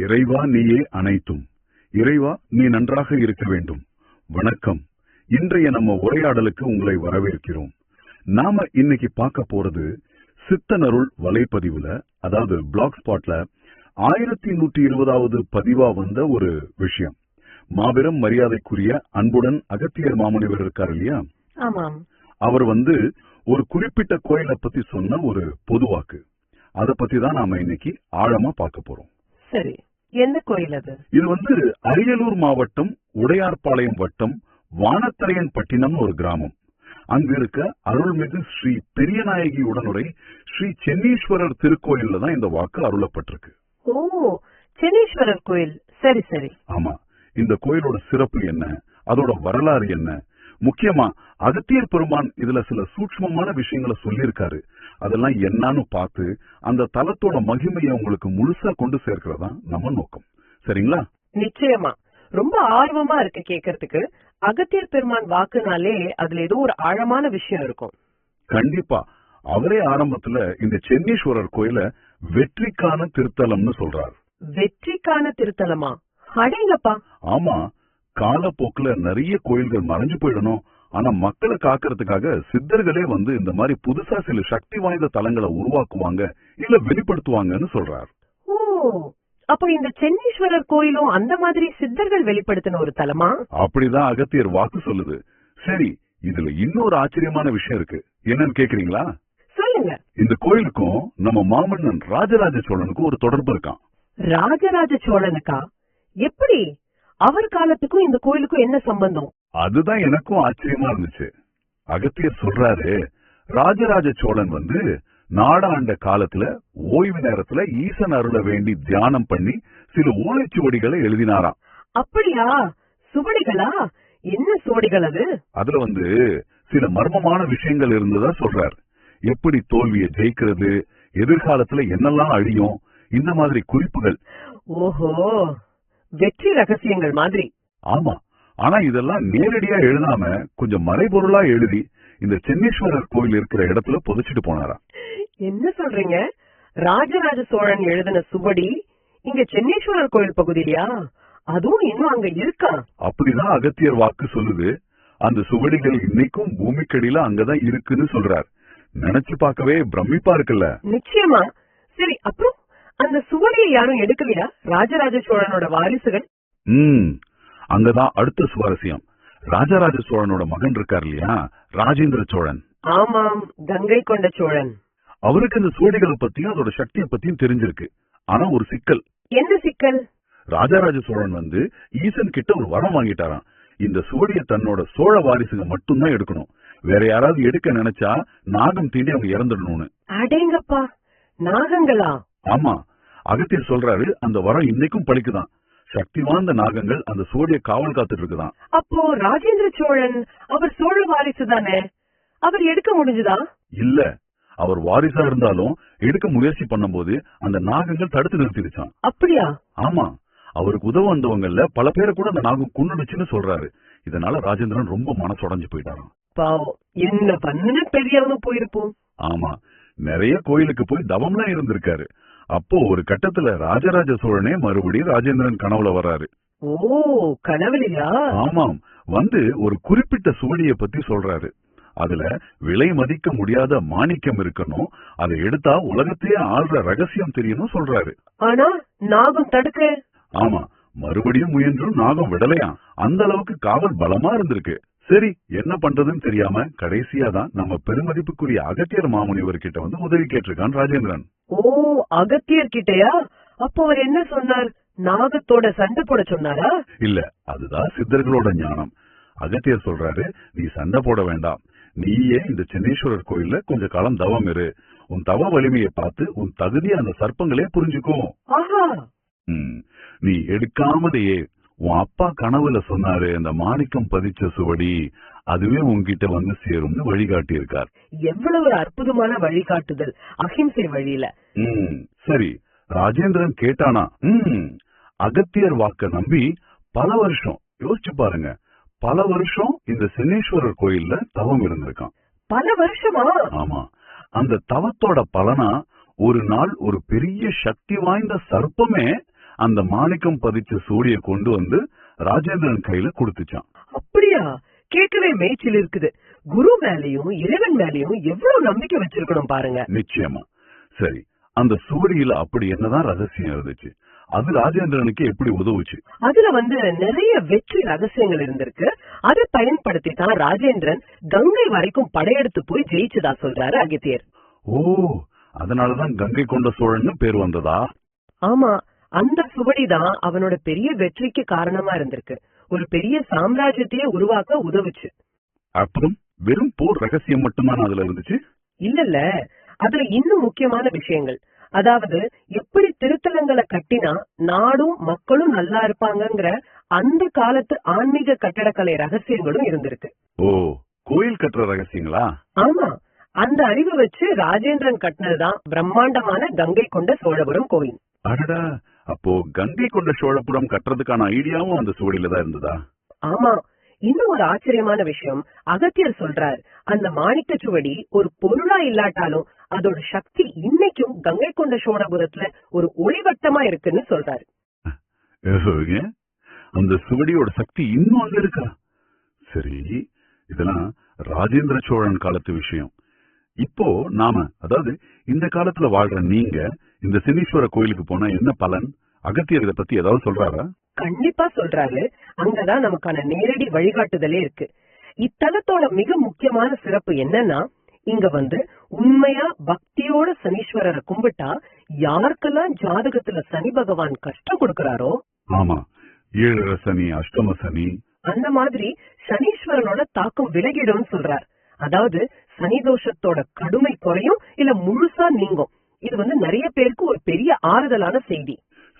இறைவா நீயே அனைத்தும். இறைவா நீ நன்றாக இருக்க வேண்டும். வணக்கம். இன்றைய நம்ம உரையாடலுக்கு உங்களை வரவேற்கிறோம். நாம இன்னைக்கு பார்க்க போறது சித்தனருள் வலைப்பதிவுல அதாவது பிளாக் ஸ்பாட்ல ஆயிரத்தி நூற்றி இருபதாவது பதிவா வந்த ஒரு விஷயம். மாபெரும் மரியாதைக்குரிய அன்புடன் அகத்தியர் மாமுனிவர் இருக்கார் இல்லையா? அவர் வந்து ஒரு குறிப்பிட்ட கோயிலை பத்தி சொன்ன ஒரு பொதுவாக்கு அத பத்தி தான் நாம இன்னைக்கு ஆழமா பார்க்க போறோம். சரி. எந்த கோயில் அது? இது வந்து அரியலூர் மாவட்டம் உடையார்பாளையம் வட்டம் வானத்தரையன் பட்டினம் ஒரு கிராமம். அங்கு இருக்க அருள்மிகு ஸ்ரீ பெரியநாயகி உடனுரை ஸ்ரீ சென்னீஸ்வரர் திருக்கோயில்ல தான் இந்த வாக்கு அருளப்பட்டிருக்கு. ஓ சென்னீஸ்வரர் கோயில். சரி சரி. ஆமா. இந்த கோயிலோட சிறப்பு என்ன? அதோட வரலாறு என்ன? முக்கியமா அகத்தியர் பெருமான் இதுல சில சூட்சமமான விஷயங்களை சொல்லியிருக்காரு. அதெல்லாம் என்னன்னு பார்த்து அந்த தலத்தோட மகிமையை உங்களுக்கு முழுசா கொண்டு சேர்க்கிறதா நம்ம நோக்கம். சரிங்களா? நிச்சயமா. ரொம்ப ஆர்வமா இருக்கு கேக்குறதுக்கு. அகத்தியர் பெருமான் வாக்குனாலே அதுல ஏதோ ஒரு ஆழமான விஷயம் இருக்கும். கண்டிப்பா. அவரே ஆரம்பத்துல இந்த சென்னீஸ்வரர் கோயில வெற்றிக்கான திருத்தலம்னு சொல்றாரு. வெற்றிக்கான திருத்தலமா? அடேங்கப்பா. ஆமா. காலப்போக்குல நிறைய கோயில்கள் மறைஞ்சு போயிடணும். ஆனா மக்களை காக்கிறதுக்காக சித்தர்களே வந்து இந்த மாதிரி புதுசா சில சக்தி வாய்ந்த தலங்களை உருவாக்குவாங்க இல்ல வெளிப்படுத்துவாங்கன்னு சொல்றார். ஓ அப்போ இந்த சென்னீஸ்வரர் கோயிலும் அந்த மாதிரி சித்தர்கள் வெளிப்படுத்தின ஒரு தலமா? அப்படிதான் அகத்தியர் வாக்கு சொல்லுது. சரி இதுல இன்னொரு ஆச்சரியமான விஷயம் இருக்கு. என்னன்னு கேக்குறீங்களா? சொல்லுங்க. இந்த கோயிலுக்கும் நம்ம மாமன்னன் ராஜராஜ சோழனுக்கும் ஒரு தொடர்பு இருக்கான். ராஜராஜ சோழனுக்கா? எப்படி? அவர் காலத்துக்கும் இந்த கோயிலுக்கும் என்ன சம்பந்தம்? அதுதான் எனக்கும் ஆச்சரியமா இருந்துச்சு. அகத்தியர் சொல்றாரு ராஜராஜ சோழன் வந்து நாடாண்ட காலத்துல ஓய்வு நேரத்துல ஈசன் அருள வேண்டி தியானம் பண்ணி சில ஓலைச்சுவடிகளை எழுதினாராம். அப்படியா? சுவடிகளா? என்ன சுவடிகள் அது? அதுல வந்து சில மர்மமான விஷயங்கள் இருந்ததா சொல்றார். எப்படி தோல்வியை ஜெயிக்கிறது எதிர்காலத்துல என்னெல்லாம் அழியும் இந்த மாதிரி குறிப்புகள். ஓஹோ வெற்றி ரகசியங்கள் மாதிரி. ஆமா ஆனா இதெல்லாம் நேரடியா எழுதாம கொஞ்சம் மறைபொருளா எழுதி இந்த சென்னீஸ்வரர் கோயில் இருக்கிற இடத்துல புதைச்சிட்டு போனாராம் என்ன சொல்றீங்க? ராஜராஜ சோழன் எழுதின சுவடி இங்க சென்னீஸ்வரர் கோயில் பகுதியிலயா? அதுவும் இன்னும் அங்க இருக்கா? அப்படிதான் அகத்தியர் வாக்கு சொல்லுது. அந்த சுவடிகள் இன்னைக்கும் பூமிக்கடியில அங்கதான் இருக்குன்னு சொல்றார். நினைச்சு பார்க்கவே பிரமிப்பா இருக்குல்ல? நிச்சயமா. சரி அப்புறம் அந்த சுவடியை யாரும் எடுக்கலையா? ராஜராஜ சோழனோட வாரிசுகள்? ம். அங்கதான் அடுத்த சுவாரஸ்யம். ராஜராஜ சோழனோட மகன் இருக்கார் இல்லையா? ராஜேந்திர சோழன். ஆமாம் கங்கை கொண்ட சோழன். அவருக்கு இந்த சுவடிகளை பத்தியும் அதோட சக்தியை பத்தியும் தெரிஞ்சிருக்கு. ஆனா ஒரு சிக்கல். என்ன சிக்கல்? ராஜராஜ சோழன் வந்து ஈசன் கிட்ட ஒரு வரம் வாங்கிட்டாராம். இந்த சுவடியை தன்னோட சோழ வாரிசுங்க மட்டும்தான் எடுக்கணும். வேற யாராவது எடுக்க நினைச்சா நாகம் தீண்டி அவங்க இறந்துடணும்னு. அடேங்கப்பா நாகங்களா? ஆமா அகத்தியர் சொல்றாரு அந்த வரம் இன்னைக்கும் பழிக்குதான். சக்தி வாய்ந்த நாகங்கள் அந்த சுவடியை காவல் காத்துட்டு இருக்குதான் அப்போ ராஜேந்திர சோழன் அவர் சோழ வாரிசு தானே? அவர் எடுக்க முடிஞ்சுதா? இல்ல. அவர் வாரிசா இருந்தாலும் எடுக்க முயற்சி பண்ணும்போது அந்த நாகங்கள் தடுத்து நிறுத்திடுச்சான் அப்படியா? ஆமா. அவருக்கு உதவ வந்தவங்கல்ல பல பேரை கூட அந்த நாகம் கொன்னுடுச்சுன்னு சொல்றாரு. இதனால ராஜேந்திரன் ரொம்ப மனசுடைஞ்சு போயிட்டாராம். பாவம். என்ன பண்ணு பெரியவங்க போயிருப்போம். ஆமா. நிறைய கோயிலுக்கு போய் தவம்லாம் இருந்திருக்காரு. அப்போ ஒரு கட்டத்துல ராஜராஜ சோழனே மறுபடியும் ராஜேந்திரன் கனவுல வர்றாரு. ஓ கனவுலையா? ஆமாம். வந்து ஒரு குறிப்பிட்ட சுவடியை பத்தி சொல்றாரு. அதுல விலை மதிக்க முடியாத மாணிக்கம் இருக்கணும். அதை எடுத்தா உலகத்தையே ஆள்ற ரகசியம் தெரியணும் சொல்றாரு. ஆனா நாகம் தடுக்க ஆமா. மறுபடியும் முயன்றும் நாகம் விடலையாம். அந்த அளவுக்கு காவல் பலமா இருந்திருக்கு. சரி என்ன பண்றதுன்னு தெரியாம கடைசியா தான் நம்ம பெருமதிப்புக்குரிய அகத்தியர் மாமுனிவர் கிட்ட வந்து உதவி கேட்டிருக்கான் ராஜேந்திரன். ஓ அகத்தியர் கிட்டயா? அப்போ அவர் என்ன சொன்னார்? நாகத்தோட சண்டை போட சொன்னாரா? இல்ல அதுதான் சித்தர்களோட ஞானம். அகத்தியர் சொல்றாரு நீ சண்டை போட வேண்டாம். நீயே இந்த சென்னீஸ்வரர் கோயில்ல கொஞ்ச காலம் தவம் இரு. உன் தவ வலிமையை பார்த்து உன் தகுதியை அந்த சர்ப்பங்களே புரிஞ்சுக்கோ. ஆஹா. ம், நீ எடுக்காமலேயே உன் அப்பா கனவுல சொன்னாரு அந்த மாணிக்கம் பதிச்ச சுவடி அதுவே உன்கிட்ட வந்து சேரும்னு வழிகாட்டி இருக்கார் எவ்வளவு ஒரு அற்புதமான வழிகாட்டுதல் அஹிம்சை வழியில. ம், சரி. ராஜேந்திரன் கேட்டானா ம், அகத்தியர் வாக்க நம்பி பல வருஷம் யோசிச்சு பாருங்க பல வருஷம் இந்த சென்னேஸ்வரர் கோயில்ல தவம் இருந்திருக்கான். பல வருஷமா? ஆமா. அந்த தவத்தோட பலனா ஒரு நாள் ஒரு பெரிய சக்தி வாய்ந்த சர்ப்பமே அந்த மாணிக்கம் பதிச்ச சூடிய கொண்டு வந்து ராஜேந்திரன் கையில கொடுத்துச்சான். அப்படியா? கேட்கவே மேய்ச்சல் இருக்குது. குரு மேலயும் இறைவன் மேலயும் எவ்வளவு நம்பிக்கை வச்சிருக்கணும் பாருங்க. நிச்சயமா. சரி அந்த சுவடியில அப்படி என்னதான் ரகசியம் இருந்துச்சு? அது ராஜேந்திரனுக்கு எப்படி உதவுச்சு? அதுல வந்து நிறைய வெற்றி ரகசியங்கள் இருந்திருக்கு. அதை பயன்படுத்தி தான் ராஜேந்திரன் கங்கை வரைக்கும் படையெடுத்து போய் ஜெயிச்சதா சொல்றாரு அகத்தியர். ஓ அதனாலதான் கங்கை கொண்ட சோழன்னு பேர் வந்ததா? ஆமா அந்த சுவடிதான் அவனோட பெரிய வெற்றிக்கு காரணமா இருந்திருக்கு. ஒரு பெரிய சாம்ராஜ்யத்தையே உருவாக்க உதவுச்சு. அப்புறம் வெறும் போர் ரகசியம் மட்டும்தான் அதுல இருந்துச்சு? இல்ல இல்ல அதுல இன்னும் முக்கியமான விஷயங்கள். அதாவது எப்படி திருத்தலங்களை கட்டினா நாடும் மக்களும் நல்லா இருப்பாங்கங்கிற அந்த காலத்து ஆன்மீக கட்டடக்கலை ரகசியங்களும் இருந்திருக்கு. ஓ கோயில் கட்டுற ரகசியங்களா? ஆமா. அந்த அறிவை வச்சு ராஜேந்திரன் கட்டினதுதான் பிரம்மாண்டமான கங்கை கொண்ட சோழபுரம் கோயில். அடடா அப்போ கங்கை கொண்ட சோழபுரம் கட்டுறதுக்கான ஐடியாவும் அந்த சுவடியில தான் இருந்ததா? ஆமா. இன்னும் ஒரு ஆச்சரியமான விஷயம். அகத்தியர் சொல்றார் அந்த மாணிக்க சுவடி ஒரு பொருளா இல்லாட்டாலும் அதோட சக்தி இன்னைக்கும் கங்கை கொண்ட சோழபுரத்துல ஒரு ஒளிவட்டமா இருக்குன்னு சொல்றாரு? அந்த சுவடியோட சக்தி இன்னும் அங்க இருக்கா? சரி இதெல்லாம் ராஜேந்திர சோழன் காலத்து விஷயம். இப்போ நாம அதாவது இந்த காலத்துல வாழ்ற நீங்க இந்த சினீஸ்வர கோயிலுக்கு போனா என்ன பலன்? அகத்தியர் இதை பத்தி ஏதாவது சொல்றாரா? கண்டிப்பா சொல்றாரு. அங்கதான் நமக்கான நேரடி வழிகாட்டுதலே இருக்கு. இத்தலத்தோட மிக முக்கியமான சிறப்பு என்னன்னா இங்க வந்து உண்மையா பக்தியோட சனீஸ்வரரை கும்பிட்டா யாருக்கெல்லாம் ஜாதகத்துல சனி பகவான் கஷ்டம் கொடுக்கறாரோ ஆமா. ஏழரை சனி அஷ்டம சனி. அந்த மாதிரி சனீஸ்வரனோட தாக்கம் விலகிடும்னு சொல்றார். அதாவது சனி தோஷத்தோட கடுமை குறையும் இல்ல முழுசா நீங்கும். இது வந்து நிறைய பேருக்கு ஒரு பெரிய ஆறுதலான செய்தி.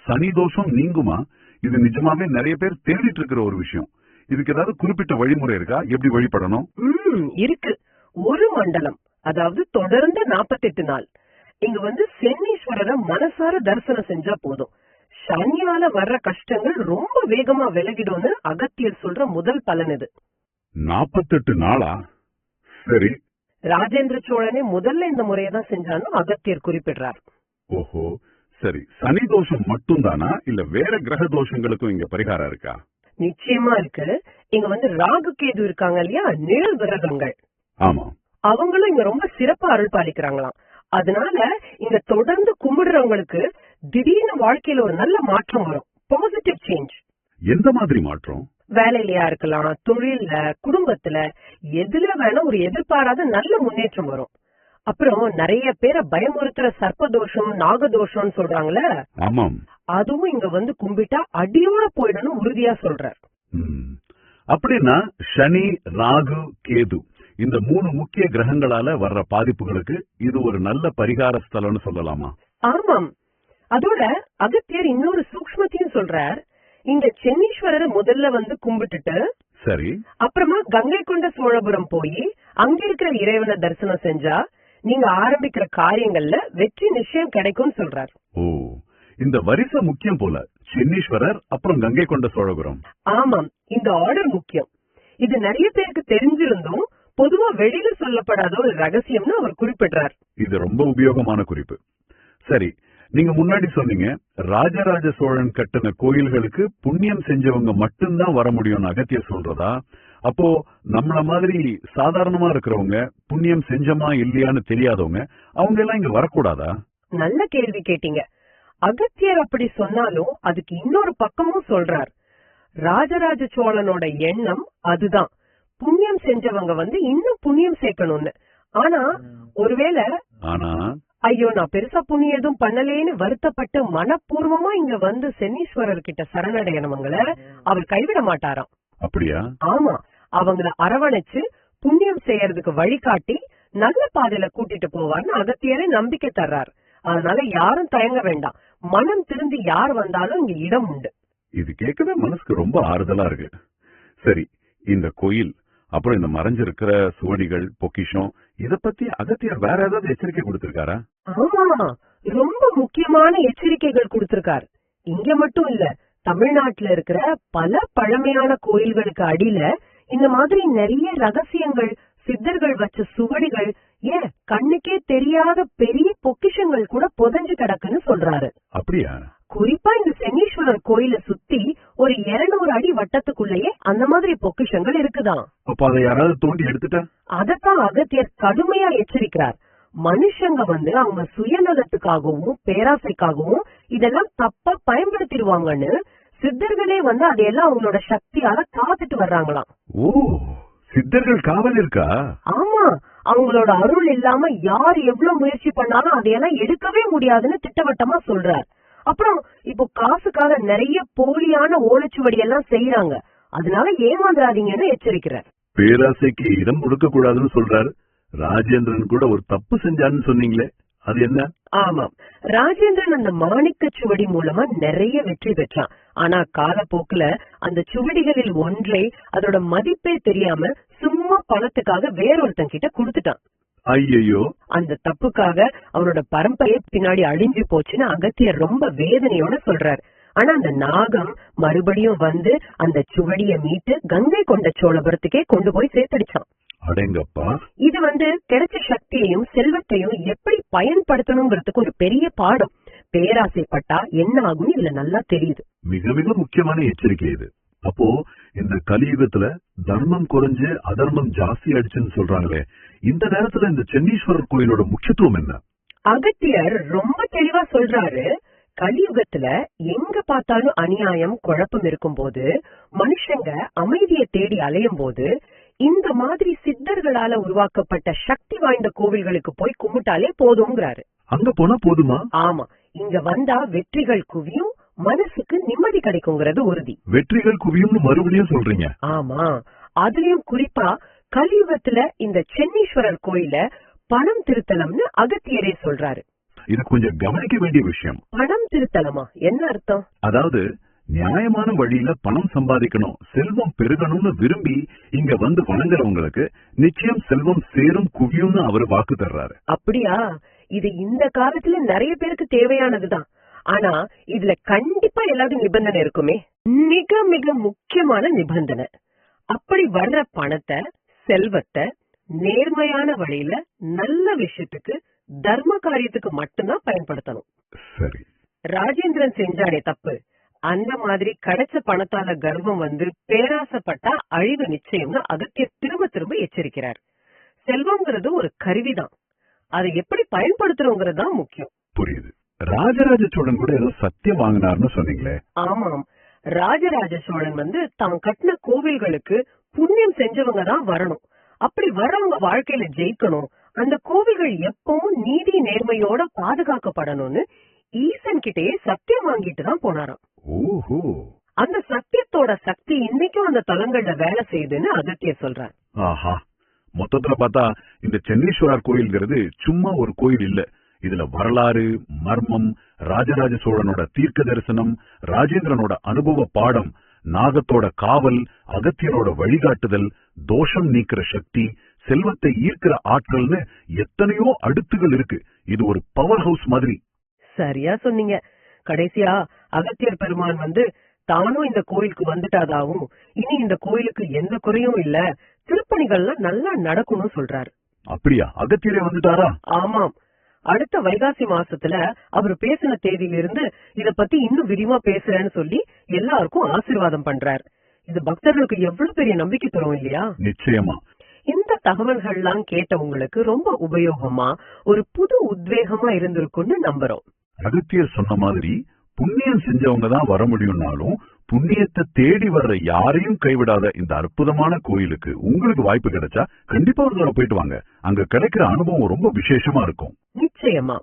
சனி தோஷம் நீங்குமா? இது நிஜமாவே நிறைய பேர் தேடிட்டு இருக்கிற ஒரு விஷயம். இதுக்கு ஏதாவது குறிப்பிட்ட வழிமுறை இருக்கா? எப்படி வழிபடணும்? இருக்கு. ஒரு மண்டலம் அதாவது தொடர்ந்து 48 நாள். இங்க வந்து சென்னீஸ்வரரை மனசார தரிசனம் செஞ்சா போதும். சனியால வர்ற கஷ்டங்கள் ரொம்ப வேகமா விலகிடும்னு அகத்தியர் சொல்ற முதல் பலன் இது. நாப்பத்தெட்டு நாளா? சரி ராஜேந்திர சோழனே முதல்ல இந்த முறையை தான் செஞ்சான்னு அகத்தியர் குறிப்பிடுறார். ஓஹோ சரி சனி தோஷம் மட்டும்தானா? இல்ல வேற கிரக தோஷங்களுக்கும் இங்க பரிகாரம் இருக்கா? நிச்சயமா இருக்கு. இங்க வந்து ராகு கேது இருக்காங்க இல்லையா? நிழல் கிரகங்கள். ஆமா. அவங்களும் இங்க ரொம்ப சிறப்பா அருள் பாலிக்கிறாங்களாம். அதனால இங்க தொடர்ந்து கும்பிடுறவங்களுக்கு திடீர்னு வாழ்க்கையில ஒரு நல்ல மாற்றம் வரும். பாசிட்டிவ் சேஞ்ச் எந்த மாதிரி மாற்றம்? வேலையிலயா இருக்கலாம் தொழில்ல குடும்பத்துல எதுல வேணா ஒரு எதிர்பாராத நல்ல முன்னேற்றம் வரும். அப்புறம் நிறைய பேரை பயமுறுத்துற சர்ப்பதோஷம் நாகதோஷம்னு சொல்றாங்கல்ல? ஆமாம். அதுவும் இங்க வந்து கும்பிட்டா அடியோட போயிடணும் உறுதியா சொல்றார். அப்படின்னா சனி ராகு கேது இந்த மூணு முக்கிய கிரகங்களால வர்ற பாதிப்புகளுக்கு இது ஒரு நல்ல பரிகார ஸ்தலம்னு சொல்லலாமா? ஆமாம். அதோட அகத்தியர் இன்னொரு சூக்ஷ்மத்தையும் சொல்றார். இங்க சென்னீஸ்வரரை முதல்ல வந்து கும்பிட்டுட்டு சரி. அப்புறமா கங்கை கொண்ட சோழபுரம் போய் அங்க இருக்கிற இறைவனை தரிசனம் செஞ்சா நீங்க ஆரம்பிக்கிற காரியங்கள்ல வெற்றி நிச்சயம் கிடைக்கும்னு சொல்றார். ஓ இந்த வரிசை முக்கியம் போல. சென்னீஸ்வரர் அப்புறம் கங்கை கொண்ட சோழபுரம். ஆமாம் இந்த ஆர்டர் முக்கியம். இது நிறைய பேருக்கு தெரிஞ்சிருந்தும் பொதுவா வெளியில சொல்லப்படாத ஒரு ரகசியம்னு அவர் குறிப்பிடுறார். இது ரொம்ப உபயோகமான குறிப்பு. சரி நீங்க முன்னாடி சொன்னீங்க ராஜராஜ சோழன் கட்டின கோயில்களுக்கு புண்ணியம் செஞ்சவங்க மட்டும்தான் வர முடியும்னு அகத்தியர் சொல்றதா? அப்போ நம்மள மாதிரி சாதாரணமா இருக்கிறவங்க புண்ணியம் செஞ்சோமா இல்லையான்னு தெரியாதவங்க அவங்க எல்லாம் இங்க வரக்கூடாதா? நல்ல கேள்வி கேட்டீங்க. அகத்தியர் அப்படி சொன்னாலும் அதுக்கு இன்னொரு பக்கமும் சொல்றார். ராஜராஜ சோழனோட எண்ணம் அதுதான். புண்ணியம் செஞ்சவங்க வந்து இன்னும் புண்ணியம் சேர்க்கணும்னு. ஆனா ஒருவேளை ஆனா ஐயோ நான் பெருசா புண்ணியம் எதுவும் பண்ணலேன்னு வருத்தப்பட்டு மனப்பூர்வமா இங்க வந்து சென்னீஸ்வரர் கிட்ட சரணடையணவங்கள அவர் கைவிட மாட்டாராம். அப்படியா? ஆமா. அவங்கள அரவணைச்சு புண்ணியம் செய்யறதுக்கு வழிகாட்டி நல்ல பாதையில கூட்டிட்டு போவார்னு அகத்தியரே நம்பிக்கை தர்றார். அதனால யாரும் தயங்க வேண்டாம். மனம் திருந்தி யார் வந்தாலும் இங்க இடம் உண்டு. இது கேட்கவே மனசுக்கு ரொம்ப ஆறுதலா இருக்கு. சரி இந்த கோயில் அப்புறம் இந்த மறைஞ்சிருக்கிற சுவடிகள் பொக்கிஷம் இத பத்தி அகத்தியர் வேற ஏதாவது எச்சரிக்கை கொடுத்திருக்காரா? ஆமா. ரொம்ப முக்கியமான எச்சரிக்கைகள் கொடுத்திருக்கார். இங்க மட்டும் இல்ல தமிழ்நாட்டுல இருக்கிற பல பழமையான கோயில்களுக்கு அடியில இந்த மாதிரி நிறைய ரகசியங்கள் சித்தர்கள் வச்ச சுவடிகள் ஏன் கண்ணுக்கே தெரியாத பெரிய பொக்கிஷங்கள் கூட புதைஞ்சு கிடக்குன்னு சொல்றாரு. அப்படியா? குறிப்பா இந்த சென்னீஸ்வரர் கோயில சுத்தி ஒரு 200 அடி வட்டத்துக்குள்ளேயே அந்த மாதிரி பொக்கிஷங்கள் இருக்குதாம். அப்ப அதை யாராவது தோண்டி எடுத்துட்டா? அதத்தான் அகத்தியர் கடுமையா எச்சரிக்கிறார். மனுஷங்க வந்து அவங்க சுயநலத்துக்காகவும் பேராசைக்காகவும் இதெல்லாம் தப்பா பயன்படுத்திடுவாங்கன்னு சித்தர்களே வந்து அதையெல்லாம் அவங்களோட சக்தியால காத்துட்டு வர்றாங்களாம். ஓ சித்தர்கள் காவல் இருக்கா? ஆமா அவங்களோட அருள் இல்லாம யார் எவ்வளவு முயற்சி பண்ணாலும் அதையெல்லாம் எடுக்கவே முடியாதுன்னு திட்டவட்டமா சொல்றார். அப்புறம் இப்போ காசுக்காக நிறைய போலியான ஓலைச்சுவடி எல்லாம் செய்யறாங்க அதனால ஏமாந்துடாதீங்கன்னு எச்சரிக்கிறார். பேராசைக்கு இடம் கொடுக்க கூடாதுன்னு சொல்றாரு. ராஜேந்திரன் கூட ஒரு தப்பு செஞ்சான்னு சொன்னீங்களே அது என்ன? ஆமாம் ராஜேந்திரன் அந்த மாணிக்க சுவடி மூலமா நிறைய வெற்றி பெற்றான். ஆனா காலப்போக்குல அந்த சுவடிகளில் ஒன்றை அதோட மதிப்பே தெரியாம சும்மா பணத்துக்காக வேறொருத்தன் கிட்ட கொடுத்துட்டான். ஐயையோ. அந்த தப்புக்காக அவனோட பரம்பரையே பின்னாடி அழிஞ்சு போச்சுன்னு அகத்தியர் ரொம்ப வேதனையோட சொல்றார். ஆனா அந்த நாகம் மறுபடியும் வந்து அந்த சுவடிய மீட்டு கங்கை கொண்ட சோழபுரத்துக்கே கொண்டு போய் சேர்த்தடிச்சான். அடேங்கப்பா. இது வந்து கிடைச்ச சக்தியையும் செல்வத்தையும் எப்படி பயன்படுத்தணுங்கிறதுக்கு ஒரு பெரிய பாடம். பேராசைப்பட்டா என்ன ஆகும்னு இதுல நல்லா தெரியுது. மிக மிக முக்கியமான எச்சரிக்கை இது. அப்போ இந்த கலியுகத்துல தர்மம் குறைஞ்சு அதர்மம் ஜாஸ்தி ஆயிடுச்சுன்னு சொல்றாங்களே இந்த நேரத்துல இந்த சென்னீஸ்வரர் கோயிலோட முக்கியத்துவம் என்ன? அகத்தியர் ரொம்ப தெளிவா சொல்றாரு கலியுகத்துல எங்க பார்த்தாலும் அநியாயம் குழப்பம் இருக்கும்போது மனுஷங்க அமைதியை தேடி அலையும் போது இந்த மாதிரி சித்தர்களால உருவாக்கப்பட்ட சக்தி வாய்ந்த கோவில்களுக்கு போய் கும்பிட்டாலே போதுங்கிறாரு அங்க போனா போதுமா? ஆமா இங்க வந்தா வெற்றிகள் குவியும் மனசுக்கு நிம்மதி கிடைக்குங்கிறது உறுதி. வெற்றிகள் குவியும்னு மறுபடியும் சொல்றீங்க. ஆமா. அதுலயும் குறிப்பா கலியுகத்துல இந்த சென்னீஸ்வரர் கோயில பணம் திருத்தலம்னு அகத்தியரே சொல்றாரு. இது கொஞ்சம் கவனிக்க வேண்டிய விஷயம். பணம் திருத்தலமா? என்ன அர்த்தம்? அதாவது நியாயமான வழியில பணம் சம்பாதிக்கணும் செல்வம் பெருகணும்னு விரும்பி இங்க வந்து வணங்குறவங்களுக்கு நிச்சயம் செல்வம் சேரும் குவியும்னு அவர் வாக்கு தர்றாரு. அப்படியா? இது இந்த காலத்துல நிறைய பேருக்கு தேவையானதுதான். ஆனா இதுல கண்டிப்பா ஏதாவது நிபந்தனை இருக்குமே. மிக மிக முக்கியமான நிபந்தனை. அப்படி வர்ற பணத்தை செல்வத்தை நேர்மையான வழியில நல்ல விஷயத்துக்கு தர்ம காரியத்துக்கு மட்டும்தான் பயன்படுத்தணும். சரி. ராஜேந்திரன் செஞ்சானே தப்பு. அந்த மாதிரி கிடைச்ச பணத்தால கர்வம் வந்து பேராசப்பட்டா அழிவு நிச்சயம்னு அகத்தியர் திரும்ப திரும்ப எச்சரிக்கிறார். செல்வம்ங்கிறது ஒரு கருவிதான். அதை எப்படி பயன்படுத்துறோங்கிறது தான் முக்கியம். புரியுது. ராஜராஜ சோழன் கூட ஏதோ சத்தியம் வாங்கினார்னு சொன்னீங்களே. ஆமாம். ராஜராஜ சோழன் வந்து தான் கட்டின கோவில்களுக்கு புண்ணியம் செஞ்சவங்க தான் வரணும். அப்படி வர்றவங்க வாழ்க்கையில ஜெயிக்கணும். அந்த கோவில்கள் எப்பவும் நீதி நேர்மையோட பாதுகாக்கப்படணும்னு ஈசன் கிட்டயே சத்தியம் வாங்கிட்டு தான் போனாராம். ஓஹோ. அந்த சத்தியத்தோட சக்தி இன்னைக்கும் அந்த தலங்கள்ல வேலை செய்யுதுன்னு அகத்தியர் சொல்றார். ஆஹா. மொத்தத்துல பார்த்தா இந்த சென்னீஸ்வரர் கோயில்ங்கிறது சும்மா ஒரு கோயில் இல்ல. இதுல வரலாறு மர்மம் ராஜராஜ சோழனோட தீர்க்க தரிசனம் ராஜேந்திரனோட அனுபவ பாடம் நாகத்தோட காவல் அகத்தியரோட வழிகாட்டுதல் தோஷம் நீக்கிற சக்தி செல்வத்தை ஈர்க்கிற ஆற்றல்னு எத்தனையோ அடுத்துகள் இருக்கு. இது ஒரு பவர் ஹவுஸ் மாதிரி. சரியா சொன்னீங்க. கடைசியா அகத்தியர் பெருமான் வந்து தானும் இந்த கோயிலுக்கு வந்துட்டாதாவும் இனி இந்த கோயிலுக்கு எந்த குறையும் இல்ல. திருப்பணிகள்லாம் நல்லா நடக்கும்னு சொல்றாரு. அப்படியா? அகத்தியரே வந்துட்டாரா? ஆமாம். அடுத்த வைகாசி மாசத்துல அவர் பேசின தேதியிலிருந்து இத பத்தி இன்னும் விரிவா பேசுறேன்னு சொல்லி எல்லாருக்கும் ஆசீர்வாதம் பண்றார். இது பக்தர்களுக்கு எவ்வளவு பெரிய நம்பிக்கை தரும் இல்லையா? நிச்சயமா. இந்த தகவல்கள்லாம் கேட்ட உங்களுக்கு ரொம்ப உபயோகமா ஒரு புது உத்வேகமா இருந்திருக்கும்னு நம்புறோம். அகத்தியர் சொன்ன மாதிரி புண்ணியம் செஞ்சவங்க தான் வர முடியும்னாலும் புண்ணியத்தை தேடி வர்ற யாரையும் கைவிடாத இந்த அற்புதமான கோயிலுக்கு உங்களுக்கு வாய்ப்பு கிடைச்சா கண்டிப்பா ஒரு தடவை போயிட்டு வாங்க. அங்க கிடைக்கிற அனுபவம் ரொம்ப விசேஷமா இருக்கும். நிச்சயமா.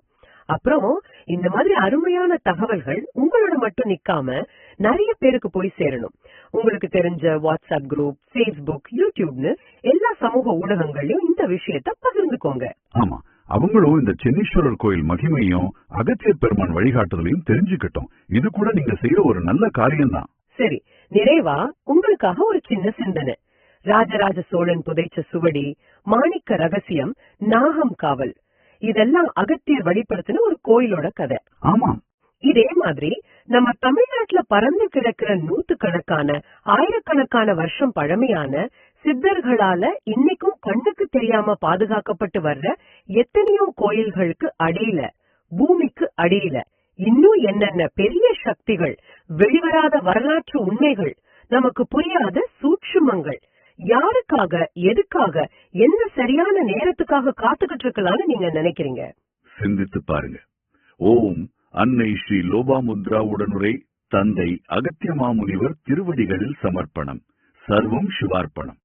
அப்புறம் இந்த மாதிரி அருமையான தகவல்கள் உங்களோட மட்டும் நிக்காம நிறைய பேருக்கு போய் சேரணும். உங்களுக்கு தெரிஞ்ச வாட்ஸ்அப் குரூப் ஃபேஸ்புக் யூடியூப்னு எல்லா சமூக ஊடகங்களையும் இந்த விஷயத்த பகிர்ந்துக்கோங்க. ஆமா. அவங்களும் இந்த சென்னீஸ்வரர் கோயில் மகிமையும் அகத்தியர் பெருமான் வழிகாட்டுதலையும் தெரிஞ்சுக்கட்டும். இது கூட நீங்க செய்யற ஒரு நல்ல காரியம்தான். சரி நிறைவா? உங்களுக்காக ஒரு சின்ன சிந்தனை. ராஜராஜ சோழன் புதைச்ச சுவடி மாணிக்க ரகசியம் நாகம் காவல். இதெல்லாம் அகத்தியர் வழிபடுத்தின ஒரு கோயிலோட கதை. ஆமா இதே மாதிரி நம்ம தமிழ்நாட்டுல பறந்து கிடக்கிற நூத்துக்கணக்கான ஆயிரக்கணக்கான வருஷம் பழமையான சித்தர்களால இன்னைக்கும் கண்ணுக்கு தெரியாம பாதுகாக்கப்பட்டு வர்ற எத்தனையோ கோயில்களுக்கு அடியில பூமிக்கு அடியில இன்னும் என்னென்ன பெரிய சக்திகள் வெளிவராத வரலாற்று உண்மைகள் நமக்கு புரியாத சூட்சுமங்கள் யாருக்காக எதுக்காக எந்த சரியான நேரத்துக்காக காத்துக்கிட்டு இருக்கலாம்னு நீங்க நினைக்கிறீங்க? சிந்தித்து பாருங்க. ஓம் அன்னை ஸ்ரீ லோபாமுத்ரா உடனுரை தந்தை அகத்திய மாமுனிவர் திருவடிகளில் சமர்ப்பணம். சர்வம் சிவார்ப்பணம்.